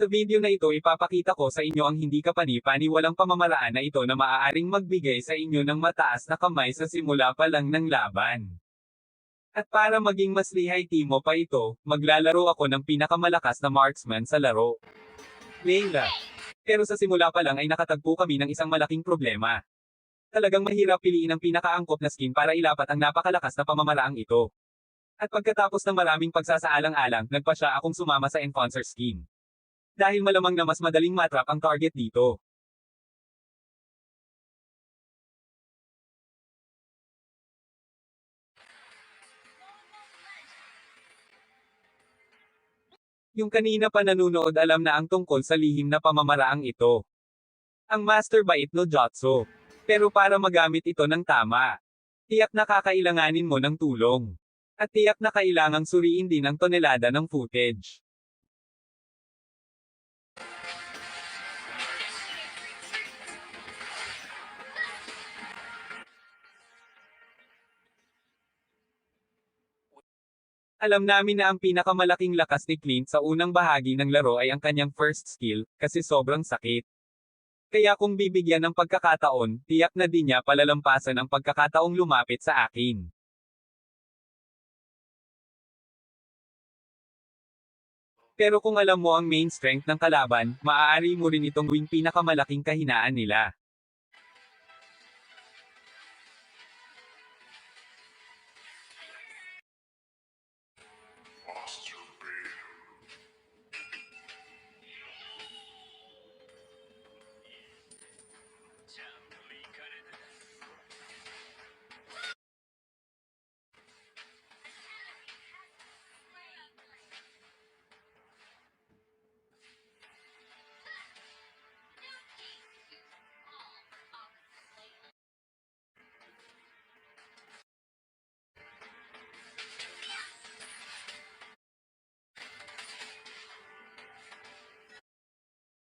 Sa video na ito ipapakita ko sa inyo ang hindi kapani-paniwalang pamamaraan na ito na maaaring magbigay sa inyo ng mataas na kamay sa simula pa lang ng laban. At para maging mas lihay-timo pa ito, maglalaro ako ng pinakamalakas na marksman sa laro. Layla. Pero sa simula pa lang ay nakatagpo kami ng isang malaking problema. Talagang mahirap piliin ang pinakaangkop na skin para ilapat ang napakalakas na pamamaraang ito. At pagkatapos ng maraming pagsasaalang-alang, nagpa siya akong sumama sa Enfoncer skin. Dahil malamang na mas madaling matrap ang target dito. Yung kanina pa nanunood alam na ang tungkol sa lihim na pamamaraang ito. Ang Master Bait no Jutsu. Pero para magamit ito ng tama, tiyak na kakailanganin mo ng tulong. At tiyak na kailangang suriin din ang tonelada ng footage. Alam namin na ang pinakamalaking lakas ni Clint sa unang bahagi ng laro ay ang kanyang first skill, kasi sobrang sakit. Kaya kung bibigyan ng pagkakataon, tiyak na di niya palalampasan ang pagkakataong lumapit sa akin. Pero kung alam mo ang main strength ng kalaban, maaari mo rin itong gawing pinakamalaking kahinaan nila.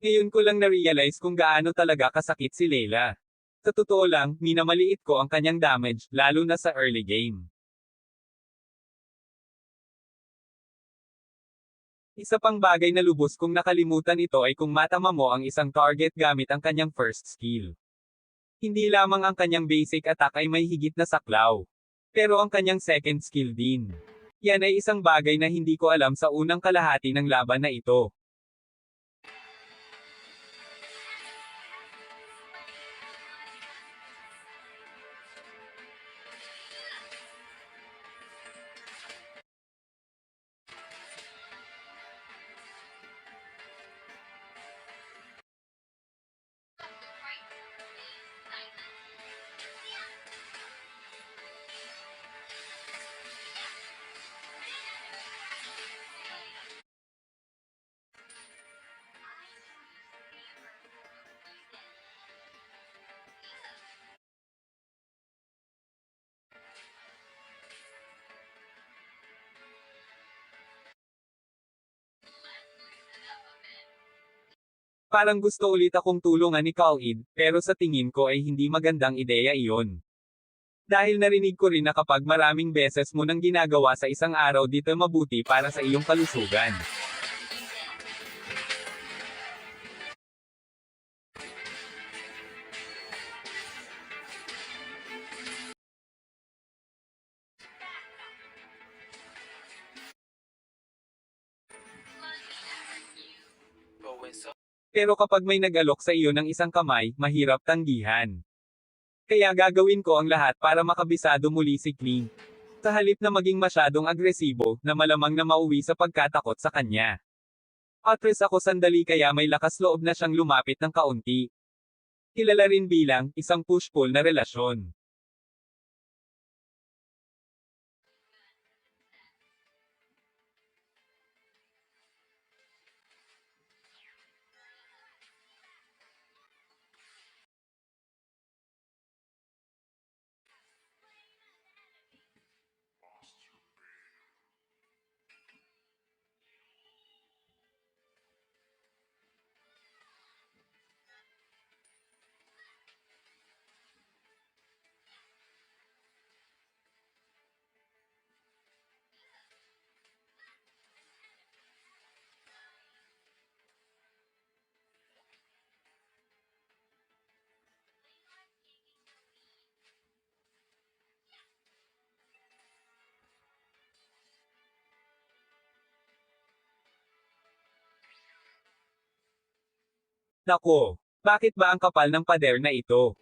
Ngayon ko lang na-realize kung gaano talaga kasakit si Layla. Sa totoo lang, minamaliit ko ang kanyang damage, lalo na sa early game. Isa pang bagay na lubos kung nakalimutan ito ay kung matama mo ang isang target gamit ang kanyang first skill. Hindi lamang ang kanyang basic attack ay may higit na saklaw. Pero ang kanyang second skill din. Yan ay isang bagay na hindi ko alam sa unang kalahati ng laban na ito. Parang gusto ulit akong tulungan ni Khalid, pero sa tingin ko ay hindi magandang ideya iyon. Dahil narinig ko rin na kapag maraming beses mo nang ginagawa sa isang araw dito mabuti para sa iyong kalusugan. Pero kapag may nag-alok sa iyo ng isang kamay, mahirap tanggihan. Kaya gagawin ko ang lahat para makabisado muli si Clint. Sa halip na maging masyadong agresibo, na malamang na mauwi sa pagkatakot sa kanya. Atras ako sandali kaya may lakas loob na siyang lumapit ng kaunti. Kilala rin bilang, isang push-pull na relasyon. Nako, bakit ba ang kapal ng pader na ito?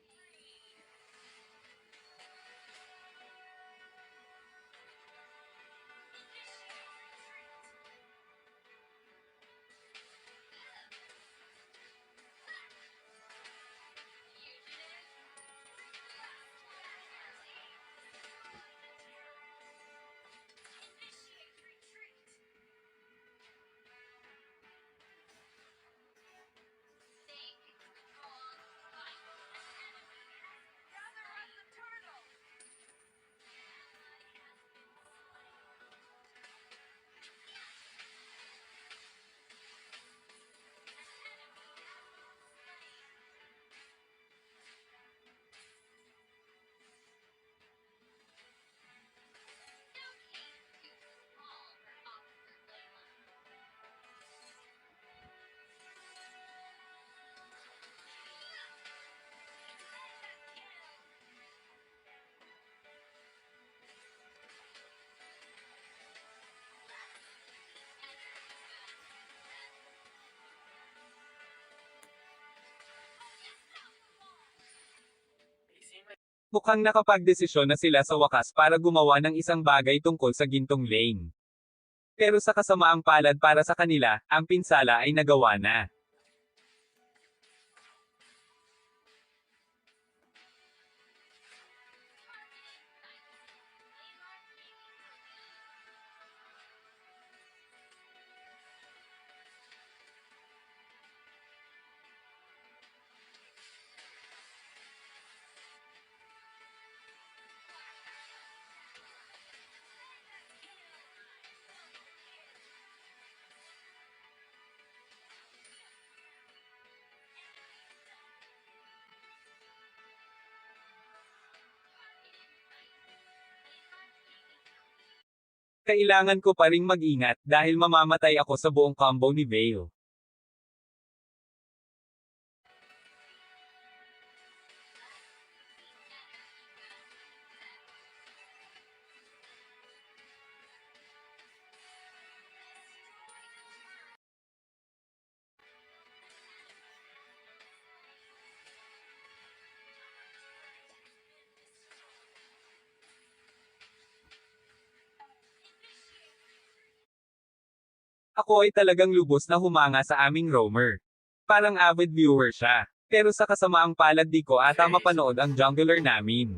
Mukhang nakapagdesisyon na sila sa wakas para gumawa ng isang bagay tungkol sa gintong lane. Pero sa kasamaang palad para sa kanila, ang pinsala ay nagawa na. Kailangan ko pa ring mag-ingat dahil mamamatay ako sa buong combo ni Vale. Ako ay talagang lubos na humanga sa aming roamer. Parang avid viewer siya. Pero sa kasamaang palad di ko ata mapanood ang jungler namin.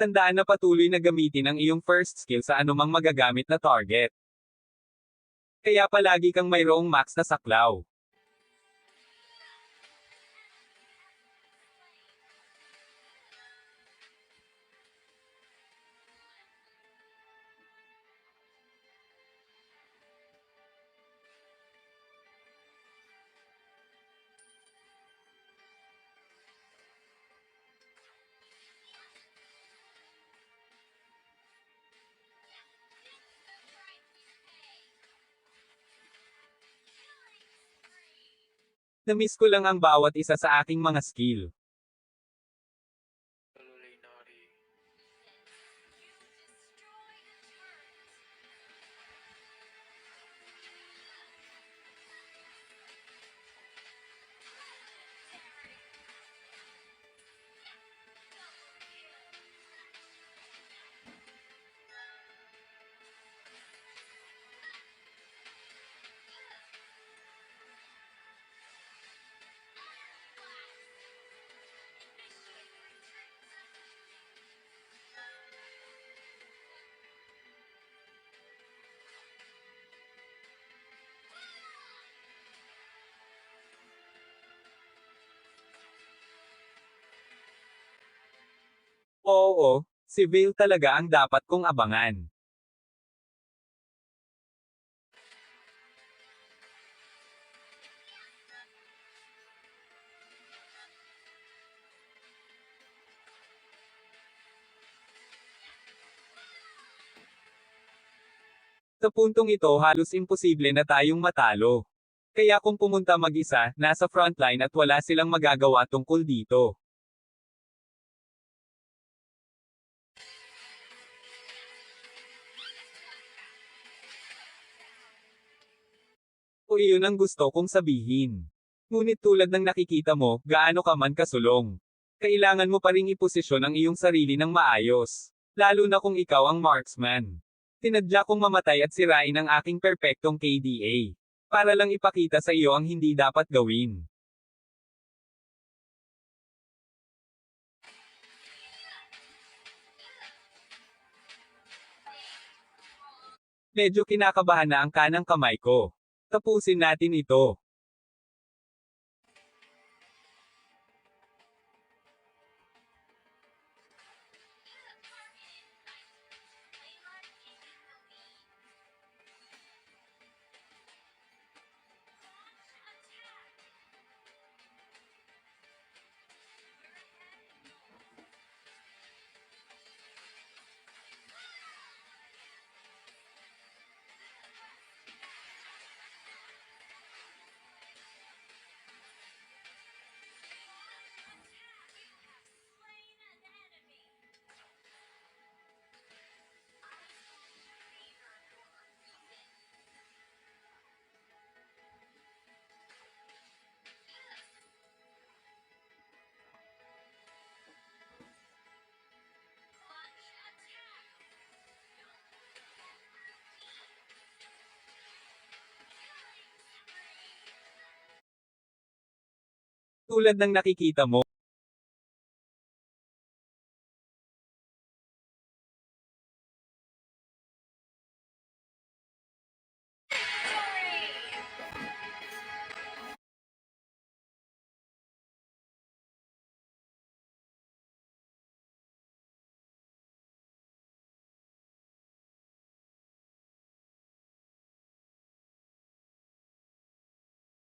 Tandaan na patuloy na gamitin ang iyong first skill sa anumang magagamit na target. Kaya palagi kang mayroong max na saklaw. Namiss ko lang ang bawat isa sa aking mga skill. Oo, si Vale talaga ang dapat kong abangan. Sa puntong ito halos imposible na tayong matalo. Kaya kung pumunta mag-isa, nasa frontline at wala silang magagawa tungkol dito. O iyon ang gusto kong sabihin. Ngunit tulad ng nakikita mo, gaano ka man kasulong. Kailangan mo pa ring iposisyon ang iyong sarili ng maayos. Lalo na kung ikaw ang marksman. Tinadya kong mamatay at sirain ang aking perpektong KDA. Para lang ipakita sa iyo ang hindi dapat gawin. Medyo kinakabahan na ang kanang kamay ko. Tapusin natin ito. Tulad ng nakikita mo,